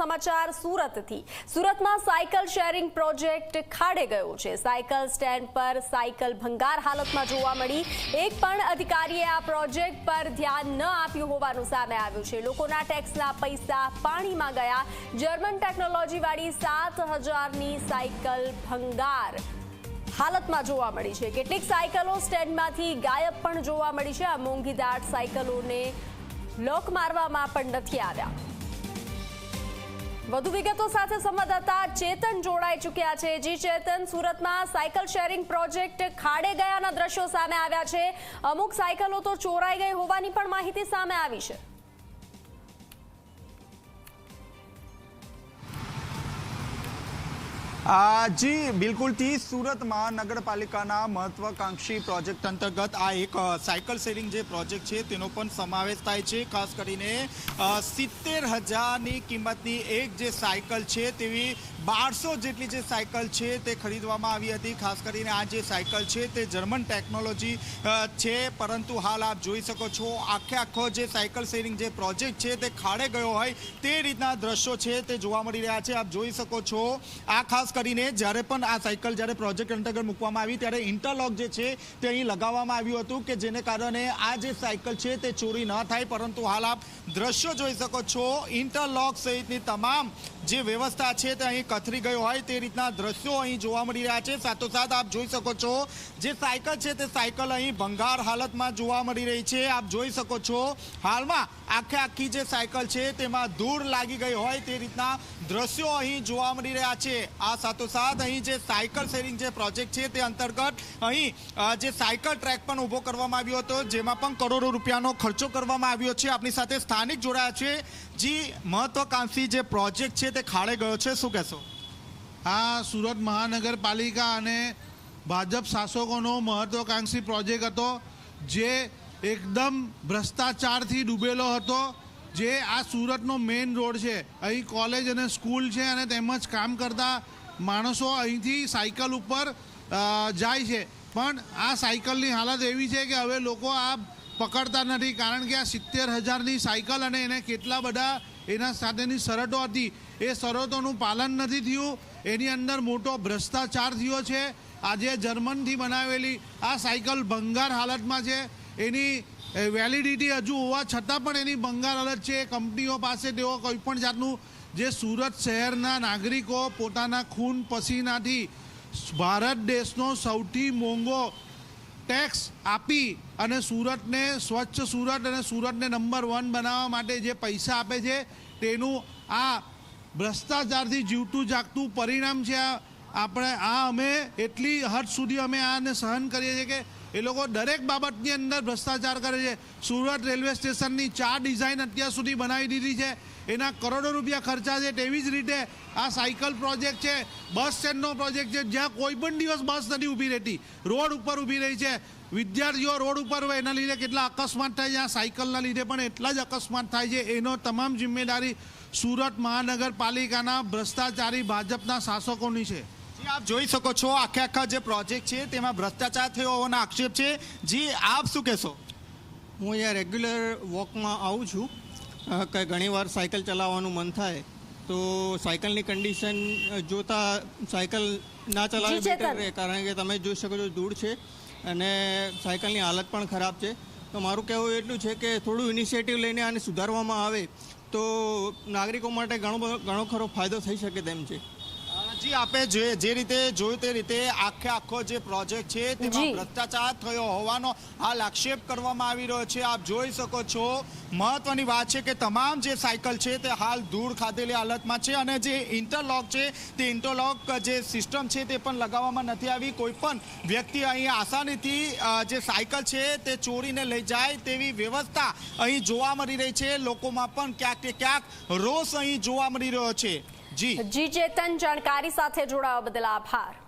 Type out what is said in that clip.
સમાચાર સુરતથી. સુરતમાં સાયકલ શેરિંગ પ્રોજેક્ટ ખાડે ગયો છે. સાયકલ સ્ટેન્ડ પર સાયકલ ભંગાર હાલતમાં જોવા મળી. એક પણ અધિકારીએ આ પ્રોજેક્ટ પર ધ્યાન ન આપ્યું હોવાનું સામે આવ્યું છે. લોકોના ટેક્સના પૈસા પાણીમાં ગયા. જર્મન ટેકનોલોજીવાળી સાત હજારની સાયકલ ભંગાર હાલતમાં જોવા મળી છે. કેટલીક સાયકલો સ્ટેન્ડમાંથી ગાયબ પણ જોવા મળી છે. આ મોંઘીદાટ સાયકલોને લોક મારવામાં પણ નથી આવ્યા. વધુ વિગતો સાથે સંવાદદાતા ચેતન જોડાઈ ચૂક્યા છે. જી ચેતન, સુરતમાં સાયકલ શેરિંગ પ્રોજેક્ટ ખાડે ગયાના દ્રશ્યો સામે આવ્યા છે. અમુક સાયકલો તો ચોરાઈ ગઈ હોવાની પણ માહિતી સામે આવી છે. જી બિલકુલથી સુરતમાં નગરપાલિકાના મહત્વાકાંક્ષી પ્રોજેક્ટ અંતર્ગત આ એક સાયકલ શેરિંગ જે પ્રોજેક્ટ છે તેનો પણ સમાવેશ થાય છે. ખાસ કરીને સિત્તેર હજારની કિંમતની એક જે સાયકલ છે તેવી બારસો જેટલી જે સાયકલ છે તે ખરીદવામાં આવી હતી. ખાસ કરીને આ જે સાયકલ છે તે જર્મન ટેકનોલોજી છે. પરંતુ હાલ આપ જોઈ શકો છો, આખે આખો જે સાયકલ શેરિંગ જે પ્રોજેક્ટ છે તે ખાડે ગયો હોય તે રીતના દ્રશ્યો છે તે જોવા મળી રહ્યા છે. આપ જોઈ શકો છો, આ ખાસ કરીને જ્યારે પણ આ સાયકલ જ્યારે પ્રોજેક્ટ અંતર્ગત મૂકવામાં આવી ત્યારે ઇન્ટરલોક જે છે તે અહીં લગાવવામાં આવ્યું હતું કે જેને કારણે આ જે સાયકલ છે તે ચોરી ન થાય. પરંતુ હાલ આપ દ્રશ્યો જોઈ શકો છો, ઇન્ટરલોક સહિતની તમામ જે વ્યવસ્થા છે તે અહીં કથરી ગયો હોય તે રીતના દ્રશ્યો અહીં જોવા મળી રહ્યા છે. સાથોસાથ આપ જોઈ શકો છો જે સાયકલ છે તે સાયકલ અહીં ભંગાર હાલતમાં જોવા મળી રહી છે. આપ જોઈ શકો છો હાલમાં આખે આખી જે સાયકલ છે તેમાં ધૂળ લાગી ગઈ હોય તે રીતના દ્રશ્યો અહીં જોવા મળી રહ્યા છે. આ સાથોસાથ અહીં જે સાયકલ શેરિંગ જે પ્રોજેક્ટ છે તે અંતર્ગત અહીં જે સાયકલ ટ્રેક પણ ઊભો કરવામાં આવ્યો હતો, જેમાં પણ કરોડો રૂપિયાનો ખર્ચો કરવામાં આવ્યો છે. આપણી સાથે સ્થાનિક જોડાયા છે. જે, મહત્વાકાંક્ષી જે પ્રોજેક્ટ છે તે ખાડે ગયો છે. શું કહેશો? આ સુરત મહાનગરપાલિકા અને ભાજપ શાસકોનો મહત્વાકાંક્ષી પ્રોજેક્ટ હતો, જે એકદમ ભ્રષ્ટાચારથી ડૂબેલો હતો, જે આ સુરતનો મેઇન રોડ છે. અહીં કોલેજ અને સ્કૂલ છે અને તેમજ કામ કરતા માણસો અહીંથી સાયકલ ઉપર જાય છે. પણ આ સાયકલની હાલત એવી છે કે હવે લોકો આ પકડતા નથી, કારણ કે આ સિત્તેર હજારની સાયકલ અને એને કેટલા બધા એના સાથેની શરતો હતી. એ શરતોનું પાલન નથી થયું. એની અંદર મોટો ભ્રષ્ટાચાર થયો છે. આજે જર્મનથી બનાવેલી આ સાયકલ ભંગાર હાલતમાં છે. એની વેલિડિટી હજુ હોવા છતાં પણ એની ભંગાર હાલત છે. કંપનીઓ પાસે તેઓ કોઈપણ જાતનું, જે સુરત શહેરના નાગરિકો પોતાના ખૂન પસીનાથી ભારત દેશનો સૌથી મોંઘો ટેક્સ આપી અને સુરતને સ્વચ્છ સુરત અને સુરતને નંબર વન બનાવવા માટે જે પૈસા આપે છે, તેનું આ ભ્રષ્ટાચારથી જીવતું જાગતું પરિણામ છે આ. આપણે આ અમે એટલી હદ સુધી અમે આને સહન કરીએ છીએ કે એ લોકો દરેક બાબતની અંદર ભ્રષ્ટાચાર કરે છે. સુરત રેલવે સ્ટેશનની ચાર ડિઝાઇન અત્યાર સુધી બનાવી દીધી છે. એના કરોડો રૂપિયા ખર્ચા છે. તેવી જ રીતે આ સાયકલ પ્રોજેક્ટ છે, બસ સ્ટેન્ડનો પ્રોજેક્ટ છે, જ્યાં કોઈ પણ દિવસ બસ નથી ઊભી રહેતી. રોડ ઉપર ઊભી રહી છે. વિદ્યાર્થીઓ રોડ ઉપર હોય એના લીધે કેટલા અકસ્માત થાય છે. આ સાયકલના લીધે પણ એટલા જ અકસ્માત થાય છે. એનો તમામ જિમ્મેદારી સુરત મહાનગરપાલિકાના ભ્રષ્ટાચારી ભાજપના શાસકોની છે. આપ જોઈ શકો છો આખે આખા જે પ્રોજેક્ટ છે તેમાં ભ્રષ્ટાચાર થયો હોવાના આક્ષેપ છે. જી આપ શું કહેશો? હું અહીંયા રેગ્યુલર વોકમાં આવું છું. કંઈ કે ઘણીવાર સાયકલ ચલાવવાનું મન થાય તો સાયકલની કન્ડિશન જોતા સાયકલ ના ચલાવવી બેટર રહે. કારણ કે તમે જોઈ શકો છો ધૂળ છે અને સાયકલની હાલત પણ ખરાબ છે. તો મારું કહેવું એટલું છે કે થોડું ઇનિશિયેટિવ લઈને આને સુધારવામાં આવે તો નાગરિકો માટે ઘણો ઘણો ખરો ફાયદો થઈ શકે તેમ છે. જી આપે જે જે રીતે જોયું તે રીતે આખે આખો જે પ્રોજેક્ટ છે તેમાં. ભ્રષ્ટાચાર થયો હોવાનો હાલ આક્ષેપ કરવામાં આવી રહ્યો છે. આપ જોઈ શકો છો મહત્વની વાત છે કે તમામ જે સાયકલ છે તે હાલ ધૂળ ખાધેલી હાલતમાં છે અને જે ઇન્ટરલોક છે તે ઇન્ટરલોક જે સિસ્ટમ છે તે પણ લગાવવામાં નથી આવી. કોઈ પણ વ્યક્તિ અહીં આસાનીથી જે સાયકલ છે તે ચોરીને લઈ જાય તેવી વ્યવસ્થા અહીં જોવા મળી રહી છે. લોકોમાં પણ ક્યાંક કે ક્યાંક રોષ અહીં જોવા મળી રહ્યો છે. જી. જી ચેતન જાણકારી સાથે જોડાવા બદલ આભાર.